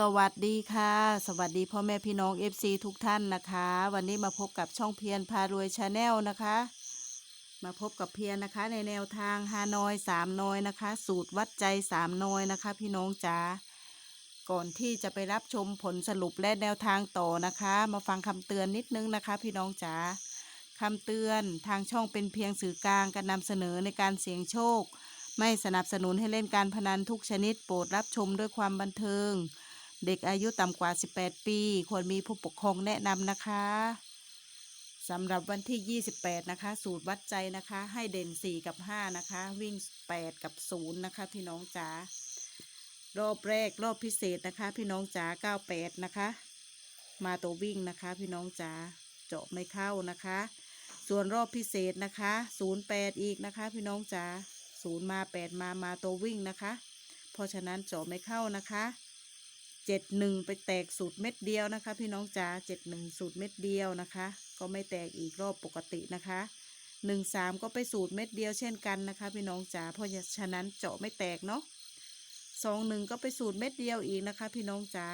สวัสดีค่ะ สวัสดีพ่อแม่พี่น้อง FC ทุกท่านนะคะ วันนี้มาพบกับช่องเพียรพารวยชาแนลนะคะ มาพบกับเพียรนะคะในแนวทางฮานอยสามนอยนะคะ สูตรวัดใจสามนอยนะคะ พี่น้องจ๋าก่อนที่จะไปรับชมผลสรุปและแนวทางต่อนะคะ มาฟังคำเตือนนิดนึงนะคะ พี่น้องจ๋าคำเตือนทางช่องเป็นเพียงสื่อกลางการนำเสนอในการเสี่ยงโชค ไม่สนับสนุนให้เล่นการพนันทุกชนิดโปรดรับชมด้วยความบันเทิง เด็กอายุต่ำกว่า 18 ปี ควรมีผู้ปกครองแนะนำนะคะสำหรับวันที่ 28 นะคะ สูตรวัดใจนะคะ ให้เด่น 4 กับ 5 นะคะ วิ่ง 8 กับ 0 นะคะ พี่น้องจ๋ารอบแรกรอบพิเศษนะคะ พี่น้องจ๋า98 นะคะ มาตัววิ่งนะคะ พี่น้องจ๋าเจาะไม่เข้านะคะ ส่วนรอบพิเศษนะคะ 08 อีกนะคะ พี่น้องจ๋า0มา 8 มามาตัววิ่งนะคะ เพราะฉะนั้นเจาะไม่เข้านะคะ เจ็ดหนึ่งไปแตกสูตรเม็ดเดียวนะคะ พี่น้องจ๋าเจ็ดหนึ่งสูตรเม็ดเดียวนะคะ ก็ไม่แตกอีกรอบปกตินะคะหนึ่งสามก็ไปสูตรเม็ดเดียวเช่นกันนะคะ พี่น้องจ๋าเพราะฉะนั้นเจาะไม่แตกเนาะสองหนึ่งก็ไปสูตรเม็ดเดียวอีกนะคะ พี่น้องจ๋า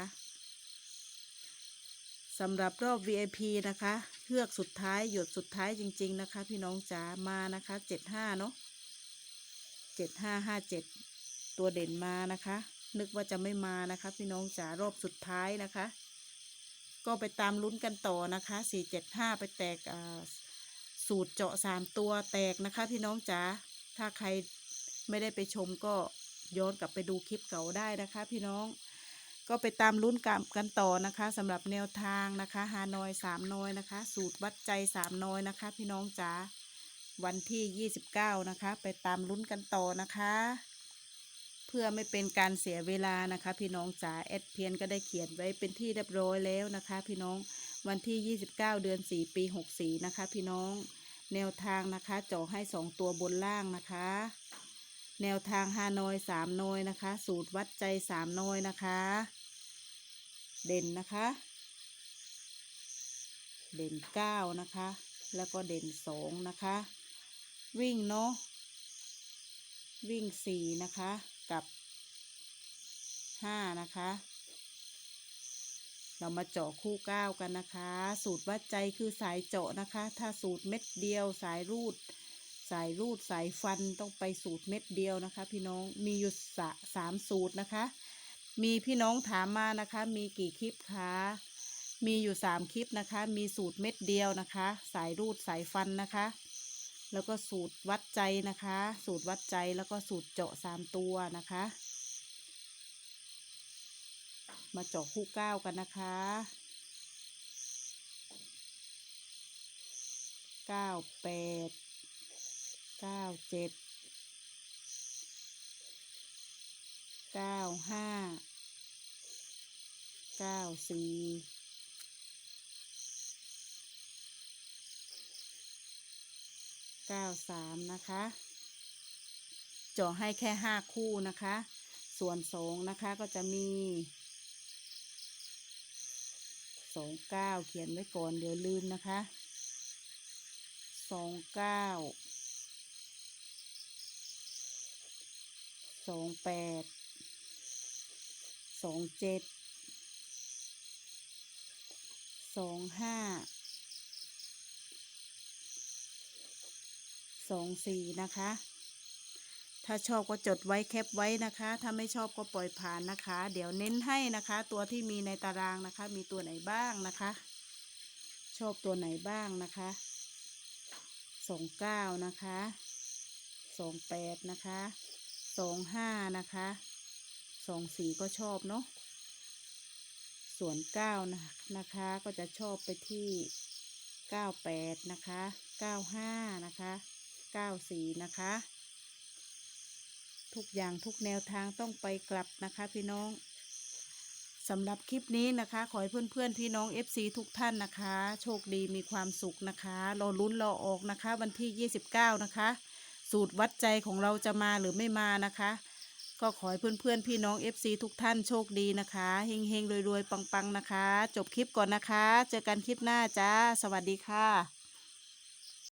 สำหรับรอบ VIP นะคะเลือกสุดท้ายหยดสุดท้ายจริง ๆ นะคะ พี่น้องจ๋ามานะคะเจ็ดห้าเนาะเจ็ดห้าห้าเจ็ดตัวเด่นมานะคะ นึกว่าจะไม่มานะคะ พี่น้องจ๋ารอบสุดท้ายนะคะ ก็ไปตามลุ้นกันต่อนะคะสี่เจ็ดห้าไปแตกสูตรเจาะสามตัวแตกนะคะ พี่น้องจ๋าถ้าใครไม่ได้ไปชมก็ย้อนกลับไปดูคลิปเก่าได้นะคะ พี่น้องก็ไปตามลุ้นกันกันต่อนะคะสำหรับแนวทางนะคะฮานอยสามนอยนะคะ สูตรวัดใจสามนอยนะคะ พี่น้องจ๋าวันที่ยี่สิบเก้านะคะ ไปตามลุ้นกันต่อนะคะ เพื่อไม่เป็นการเสียเวลานะคะ พี่น้องจ๋าแอดเพียนก็ได้เขียนไว้เป็นที่เรียบร้อยแล้วนะคะ พี่น้องวันที่ 29 เดือน 4 ปี 64 นะคะ พี่น้องแนวทางนะคะจาะให้ 2 ตัวบนล่างนะคะ แนวทางฮานอย3นอยนะคะ สูตรวัดใจ3นอยนะคะ เด่นนะคะ เด่น 9 นะคะ แล้วก็เด่น 2 นะคะ วิ่งเนาะวิ่ง 4 นะคะ กับ5นะคะ เรามาเจาะคู่9กันนะคะ สูตรวัดใจคือสายเจาะนะคะ ถ้าสูตรเม็ดเดียวสายรูด สายรูดสายฟันต้องไปสูตรเม็ดเดียวนะคะ พี่น้องมีอยู่สะสามสูตรนะคะ มีพี่น้องถามมานะคะ มีกี่คลิปคะมีอยู่สามคลิปนะคะ มีสูตรเม็ดเดียวนะคะ สายรูดสายฟันนะคะ แล้วก็สูตรวัดใจนะคะ สูตรวัดใจแล้วก็สูตรเจาะสามตัวนะคะ มาเจาะคู่เก้ากันนะคะเก้าแปดเก้าเจ็ดเก้าห้าเก้าสี่ เก้าสามนะคะเจาะให้แค่ห้าคู่นะคะ ส่วนสองนะคะก็จะมีสองเก้าเขียนไว้ก่อนเดี๋ยวลืมนะคะสองเก้าสองแปดสองเจ็ดสองห้า สองสี่นะคะ ถ้าชอบก็จดไว้แคปไว้นะคะ ถ้าไม่ชอบก็ปล่อยผ่านนะคะ เดี๋ยวเน้นให้นะคะ ตัวที่มีในตารางนะคะ มีตัวไหนบ้างนะคะ ชอบตัวไหนบ้างนะคะสองเก้านะคะสองแปดนะคะสองห้านะคะสองสี่ก็ชอบเนาะส่วนเก้านะนะคะก็จะชอบไปที่เก้าแปดนะคะเก้าห้านะคะ เก้าสี่นะคะ ทุกอย่างทุกแนวทางต้องไปกลับนะคะพี่น้องสำหรับคลิปนี้นะคะ ขอให้เพื่อนๆพี่น้อง FC ทุกท่านนะคะ โชคดีมีความสุขนะคะรอลุ้นรอออกนะคะ วันที่ 29 นะคะ สูตรวัดใจของเราจะมาหรือไม่มานะคะ ก็ขอให้เพื่อนๆพี่น้อง FC ทุกท่านโชคดีนะคะเฮงๆรวยๆปังๆนะคะ จบคลิปก่อนนะคะ เจอกันคลิปหน้าจ้า สวัสดีค่ะ